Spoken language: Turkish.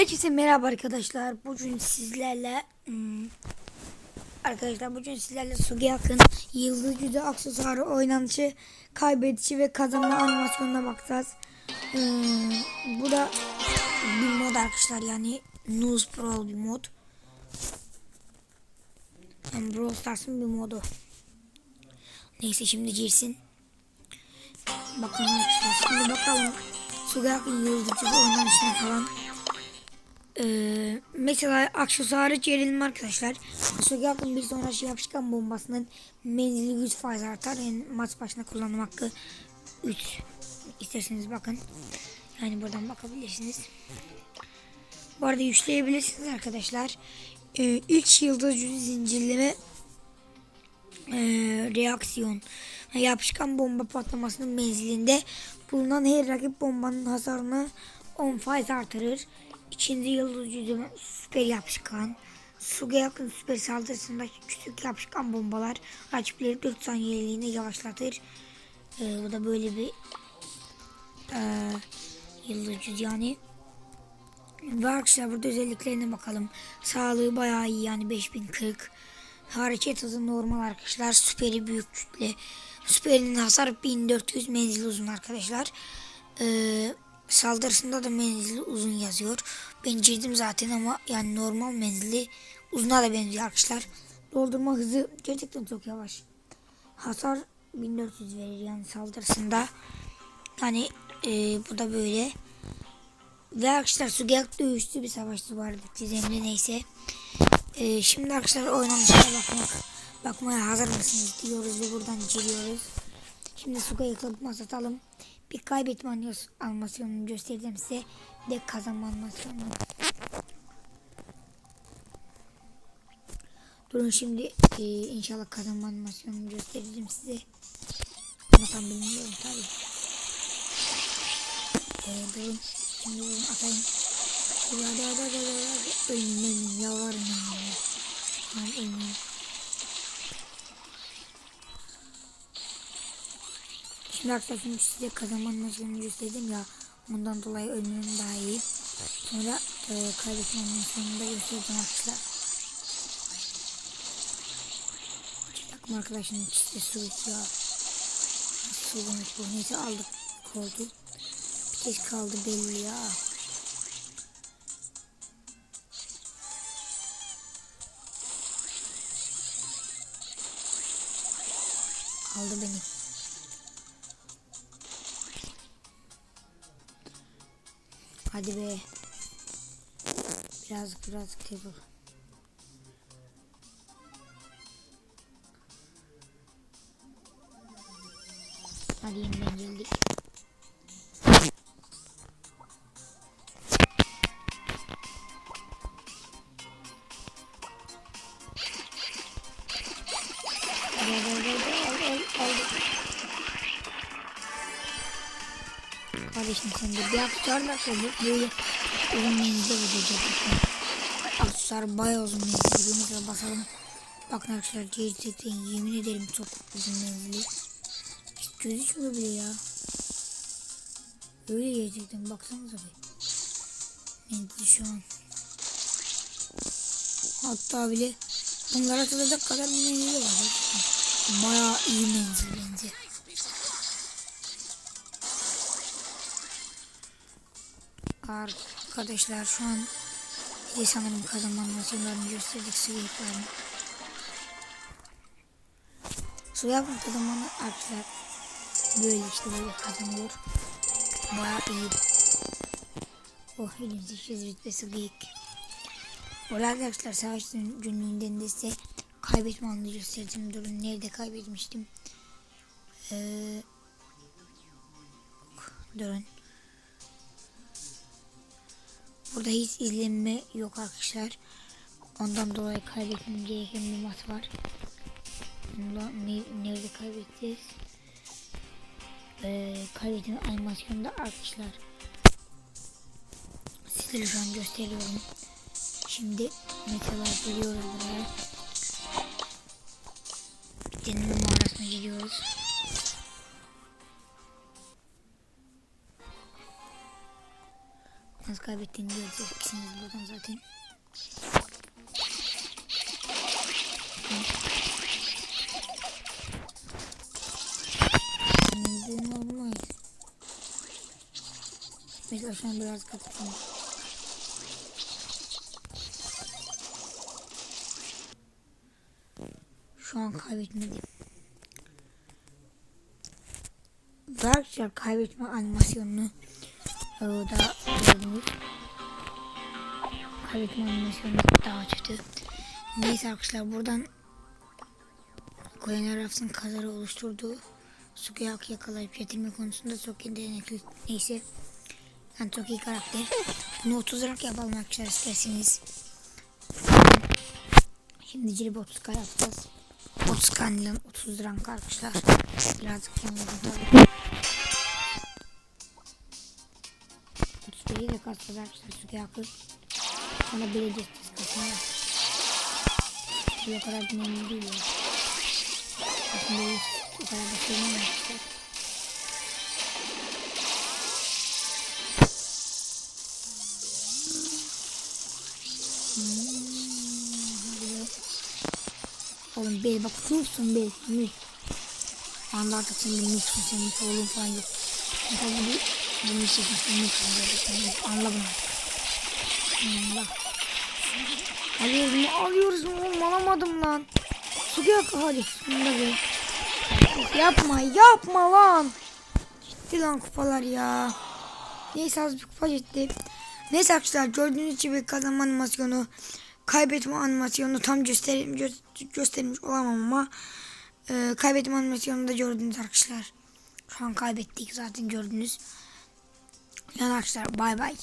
Herkese merhaba arkadaşlar. Bugün sizlerle hmm, arkadaşlar bugün sizlerle Sugiyak'ın Yıldız Cüce aksesuarı oynanışı, kaybedici ve kazanma animasyonuna bakacağız. Hmm, bu da bir mod arkadaşlar yani News Pro bir mod. Yani Brawl Stars'ın bir modu. Neyse şimdi girsin. Arkadaşlar şimdi bakalım Sugiyak'ın Yıldız Cüce oynanışına falan. Ee, mesela aksesuarı gerilme arkadaşlar. Sugiyak'ın bir sonraki yapışkan bombasının menzili 100 faiz artar. Yani maç başına kullanım hakkı 3. İsterseniz bakın. Yani buradan bakabilirsiniz. Bu arada yükleyebilirsiniz arkadaşlar. Ee, ilk yıldız zincirleme e, reaksiyon yapışkan bomba patlamasının menzilinde bulunan her rakip bombanın hasarını 10 faiz artırır. İkinci yıldız cüzü süper yapışkan. Suga yakın süper saldırısındaki küçük yapışkan bombalar rakipleri 4 saniyeliğine yavaşlatır. Ee, bu da böyle bir e, yıldız cüzü yani. Ve arkadaşlar burada özelliklerine bakalım. Sağlığı bayağı iyi yani 5040. Hareket hızı normal arkadaşlar. Süperi büyük kütle. Süperinin hasar 1400 menzili uzun arkadaşlar. Ee, saldırısında da menzili uzun yazıyor. Ben girdim zaten ama yani normal menzili uzuna da benziyor arkadaşlar. Doldurma hızı gerçekten çok yavaş. Hasar 1400 verir yani saldırısında. Yani e, bu da böyle. Ve arkadaşlar Sugeyak dövüştü bir savaşçı vardı dizemde neyse. Ee, şimdi arkadaşlar oynanışına bakmak, bakmaya hazır mısınız diyoruz ve buradan giriyoruz. Şimdi Sugeyak'la masatalım. Bir kaybetme animasyonunu göstereceğim size. Bir de kazanma animasyonunu. Durun şimdi e, inşallah kazanma animasyonunu göstereceğim size. Ama tam bilmiyorum tabi. E, durun. Şimdi bunu atayım. Yalvarırım ölmeyeyim. Tamam ölmeyeyim. Şimdi arkadaşlar size kazanmanın nasıl gösterdim ya. Ondan dolayı ölmem daha iyi. Sonra e, kaybetmenin sonunda göstereceğim arkadaşlar. Takım arkadaşının içinde su ya. Su bu. Neyse aldık koldu. Bir tek kaldı belli ya. Aldı beni. Hadi be. Birazcık birazcık ol. Hadi yeniden geldik. Kardeşim sen de bir aksesuarla sonra böyle menzilde vuracak. Aksesuar bayağı uzun mesela basalım. Bakın arkadaşlar gerçekten yemin ederim çok uzun menzilli. Hiç gözükmüyor bile ya. Öyle gerçekten baksanıza bir. Menzili şu an. Hatta bile bunlara atılacak kadar bir menzili var. Bayağı iyi menzil bence. Arkadaşlar şu an size sanırım kazanma maçlarını gösterdik su yayıklarını. Su yapma kazanmanı arkadaşlar böyle işte böyle kazanıyor. Bayağı iyi. Oh elimizi şiz rütbesi gıyık. Orada arkadaşlar savaş günlüğünden de size kaybetme anını göstereceğim. Durun nerede kaybetmiştim. Ee, durun. Burada hiç izlenme yok arkadaşlar. Ondan dolayı kaybetmem gereken bir maç var. Bunda ne, nerede kaybedeceğiz? Ee, kaybetme animasyonunda arkadaşlar. Sizlere şu an gösteriyorum. Şimdi mesela geliyoruz buraya. Deneme mağarasına gidiyoruz. Nasıl kaybettiğini göreceksiniz buradan zaten. Neden olmaz? Mesela şu an biraz katıldım. Şu an kaybetmedim. Arkadaşlar kaybetme animasyonunu da gördünüz. Kaybetme animasyonu daha kötü. Neyse arkadaşlar buradan Koyan Rafs'ın kazara oluşturduğu Sukiyaki yakalayıp getirme konusunda çok yetenekli. Neyse. Yani çok iyi karakter. Bunu 30 rank yapalım arkadaşlar isterseniz. Şimdi cilip 30k yapacağız. 30 kanilin 30 rank arkadaşlar. Birazcık yanıldım tabii. Şeyi de kasacağız arkadaşlar Suki haklı. Sonra bileceğiz biz kasmaya. Bu kadar önemli değil ya. Aslında hiç o kadar da şey değil arkadaşlar. Oğlum bel bak kursun bel. Mül. Anda arkasında mülksün senin oğlum falan yok. Tabii 28 23 anla bunu. Anla. Alıyoruz mu? Alıyoruz mu? Oğlum alamadım lan. Su gök hadi. Bunda bir. Yapma yapma lan. Gitti lan kupalar ya. Neyse az bir kupa gitti. Neyse arkadaşlar gördüğünüz gibi kazanma animasyonu kaybetme animasyonu tam gösterim gö göstermiş olamam ama e, kaybetme animasyonunu da gördünüz arkadaşlar. Şu an kaybettik zaten gördünüz. Arkadaşlar bay bay.